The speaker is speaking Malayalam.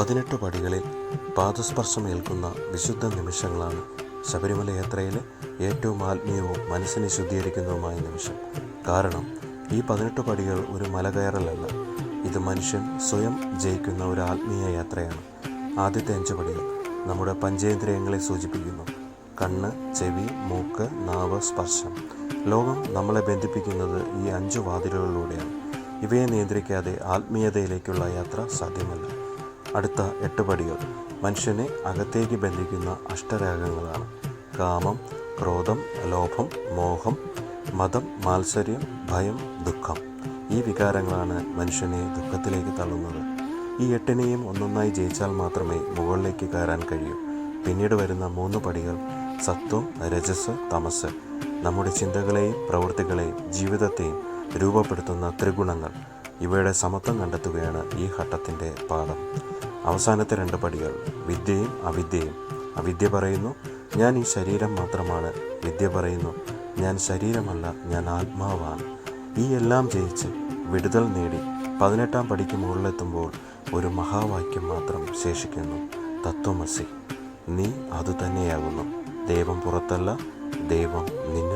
പതിനെട്ട് പടികളിൽ പാദസ്പർശം ഏൽക്കുന്ന വിശുദ്ധ നിമിഷങ്ങളാണ് ശബരിമല യാത്രയിലെ ഏറ്റവും ആത്മീയവും മനസ്സിനെ ശുദ്ധീകരിക്കുന്നതുമായ നിമിഷം. കാരണം ഈ പതിനെട്ട് പടികൾ ഒരു മലകയറലല്ല ഇത് മനുഷ്യൻ സ്വയം ജയിക്കുന്ന ഒരു ആത്മീയ യാത്രയാണ്. ആദ്യത്തെ അഞ്ച് പടികൾ നമ്മുടെ പഞ്ചേന്ദ്രിയങ്ങളെ സൂചിപ്പിക്കുന്നു. കണ്ണ് ചെവി മൂക്ക് നാവ് സ്പർശം. ലോകം നമ്മളെ ബന്ധിപ്പിക്കുന്നത് ഈ അഞ്ചു വാതിലുകളിലൂടെയാണ്. ഇവയെ നിയന്ത്രിക്കാതെ ആത്മീയതയിലേക്കുള്ള യാത്ര സാധ്യമല്ല. അടുത്ത എട്ട് പടികൾ. മനുഷ്യനെ അകത്തേക്ക് ബന്ധിക്കുന്ന അഷ്ടരാഗങ്ങളാണ് കാമം ക്രോധം ലോഭം മോഹം മതം മാത്സര്യം ഭയം ദുഃഖം. ഈ വികാരങ്ങളാണ് മനുഷ്യനെ ദുഃഖത്തിലേക്ക് തള്ളുന്നത്. ഈ എട്ടിനെയും ഒന്നൊന്നായി ജയിച്ചാൽ മാത്രമേ മുകളിലേക്ക് കയറാൻ കഴിയൂ. പിന്നീട് വരുന്ന മൂന്ന് പടികൾ സത്വം രജസ് തമസ്. നമ്മുടെ ചിന്തകളെയും പ്രവൃത്തികളെയും ജീവിതത്തെയും രൂപപ്പെടുത്തുന്ന ത്രിഗുണങ്ങൾ. ഇവയുടെ സമത്വം കണ്ടെത്തുകയാണ് ഈ ഘട്ടത്തിന്റെ പാഠം. അവസാനത്തെ രണ്ട് പടികൾ വിദ്യയും അവിദ്യയും. അവിദ്യ പറയുന്നു ഞാൻ ഈ ശരീരം മാത്രമാണ്. വിദ്യ പറയുന്നു ഞാൻ ശരീരമല്ല ഞാൻ ആത്മാവാണ്. ഈ എല്ലാം ജയിച്ച് വിടുതൽ നേടി പതിനെട്ടാം പടിക്ക് മുകളിലെത്തുമ്പോൾ ഒരു മഹാവാക്യം മാത്രം ശേഷിക്കുന്നു തത്വമസി. നീ അതുതന്നെയാകുന്നു ദൈവം പുറത്തല്ല ദൈവം തന്നെയുണ്ട്